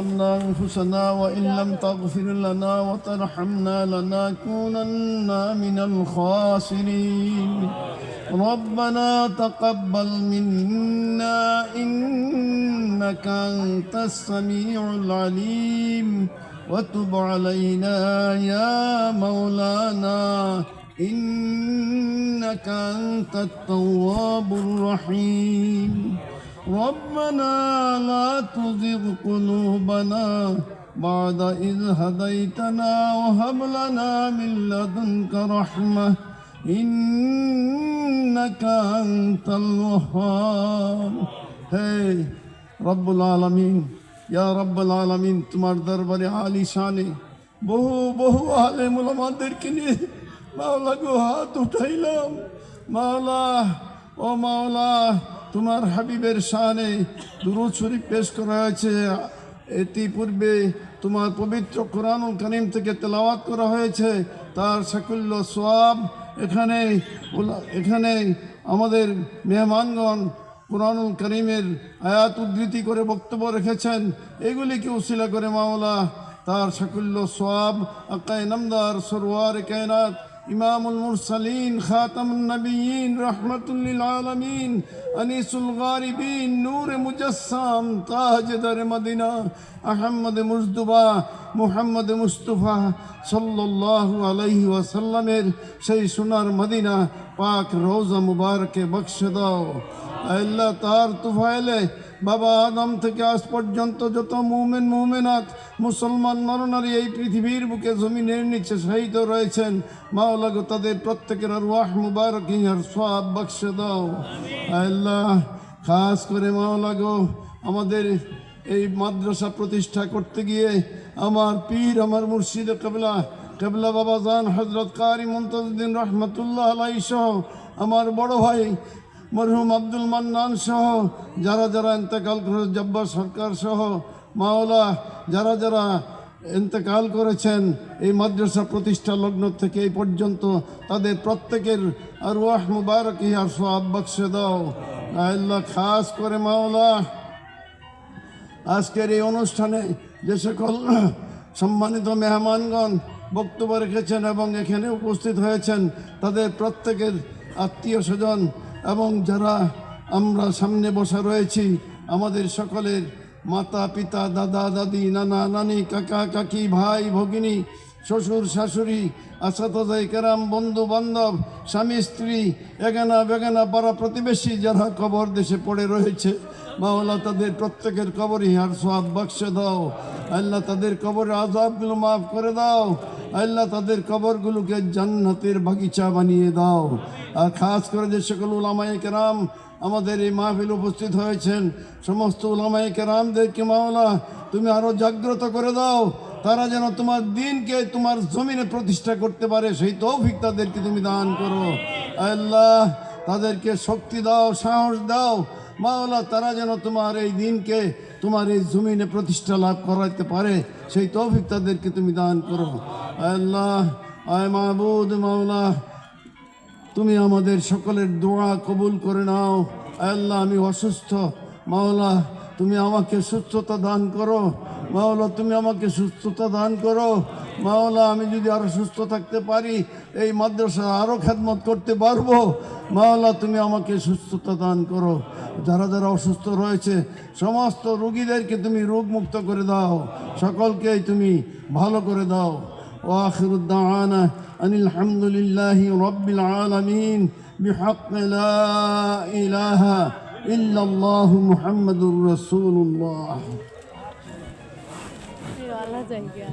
ظلمنا أنفسنا وإن لم تغفر لنا وترحمنا لنكونن من الخاسرين ربنا تقبل منا إنك أنت السميع العليم وتب علينا يا مولانا إنك أنت التواب الرحيم ربنا لا تزغ قلوبنا بعد إذ هديتنا وهب لنا من لدنك رحمة إنك أنت الوهاب হে রব্বুল আলমিন ইয়া রব্বুল আলমিন তোমার দরবারে আলি শানে বহু বহু আলে মোলামাদেরকে নিয়ে মাওলা গো হাত উঠাইলাম মাওলা ও মাওলা তোমার হাবিবের শানে দুরুদ শরীফ পেশ করা হয়েছে। এটি পূর্বে তোমার পবিত্র কোরআনুল করিম থেকে তেলাওয়াত করা হয়েছে। তার সাকুল্য সোয়াব এখানে এখানে আমাদের মেহমানগণ কোরআনুল করিমের আয়াত উদ্ধৃতি করে বক্তব্য রেখেছেন। এগুলিকে উশিলা করে মাওলা? তার সাকুল্য সোয়াব আকায় নামদার সরোয়ার কায়নাত। ইমামুল মুরসালিন, খাতামুন নবীন রহমতুল্লিল আলমিন, আনিসুল গারিবিন, নূর মুজাসসাম, তাজদার মদিনা, আহমদ মুজদুবা, মুহাম্মদ মুস্তফা সাল্লাল্লাহু আলাইহি ওয়াসাল্লামের সেই সোনার মদিনা, পাক রোজা মুবারকে বক্স দাও। আল্লাহ তার তুফাইলে বাবা আদম থেকে আজ পর্যন্ত যত মুমেন মুমেনাত মুসলমান নরনারী এই পৃথিবীর বুকে জমিনের নিচে শহীদ রয়েছেন মাওলাগো তাদের প্রত্যেকের আরওয়াহ মুবারক আর সব বক্সে দাও। আল্লাহ খাস করে মাওলাগো আমাদের এই মাদ্রাসা প্রতিষ্ঠা করতে গিয়ে আমার পীর আমার মুর্শিদ কেবলা কেবলা বাবা জান হজরত কারি মুমতাজুদ্দিন রহমতুল্লাহ আলাই সহ আমার বড় ভাই মরহুম আব্দুল মান্নান সহ, যারা যারা ইন্তেকাল করে জব্বার সরকার সহ, মাওলা, যারা যারা ইন্তেকাল করেছেন, এই মাদ্রাসা প্রতিষ্ঠা লগ্ন থেকে এই পর্যন্ত তাদের প্রত্যেকের আর ওয়াহ মুবারক ইহার সব বক্সে দাও। আল্লাহ খাস করে মাওলা। আজকের এই অনুষ্ঠানে যে সকল সম্মানিত মেহমানগণ বক্তব্য রেখেছেন এবং এখানে উপস্থিত হয়েছেন, তাদের প্রত্যেকের আত্মীয় স্বজন এবং যারা আমরা সামনে বসা রয়েছি, আমাদের সকলের মাতা, পিতা, দাদা, দাদি, নানা, নানি, কাকা, কাকি, ভাই, ভগিনী, শ্বশুর, শাশুড়ি আসাতাই কেরাম, বন্ধু বান্ধব, স্বামী, স্ত্রী, এগানা, বেগানা, পাড়া প্রতিবেশী যারা কবর দেশে পড়ে রয়েছে, মাওলা তাদের প্রত্যেকের কবরই আর সব বাক্সে দাও। আল্লাহ তাদের কবরের আজাবগুলো মাফ করে দাও। আল্লাহ তাদের কবরগুলোকে জান্নাতের বাগিচা বানিয়ে দাও। আর খাস করে যে সকল উলামায়ে কেরাম আমাদের এই মাহফিল উপস্থিত হয়েছেন, সমস্ত উলামায়ে কেরামদেরকে মাওলা, তুমি আরও জাগ্রত করে দাও। তারা যেন তোমার দিনকে তোমার জমিনে প্রতিষ্ঠা করতে পারে, সেই তৌফিক তাদেরকে তুমি দান করো। আল্লাহ তাদেরকে শক্তি দাও, সাহস দাও। মাওলা, তারা যেন তোমার এই দিনকে তোমার এই জমিনে প্রতিষ্ঠা লাভ করাইতে পারে, সেই তৌফিক তাদেরকে তুমি দান করো। আল্লাহ মাহবুদ, মাওলা, তুমি আমাদের সকলের দোয়া কবুল করে নাও। আল্লাহ, আমি অসুস্থ। মাওলা, তুমি আমাকে সুস্থতা দান করো। মাওলা তুমি আমাকে সুস্থতা দান করো মাওলা আমি যদি আরো সুস্থ থাকতে পারি এই মাদ্রাসা আরো খেদমত করতে পারবো মাওলা তুমি আমাকে সুস্থতা দান করো যারা যারা অসুস্থ রয়েছে সমস্ত রুগীদেরকে তুমি রোগ মুক্ত করে দাও সকলকেই তুমি ভালো করে দাও واخر الدعوانا ان الحمد لله رب العالمين بحق لا اله الا الله محمد رسول الله আল্লাহ জায়গা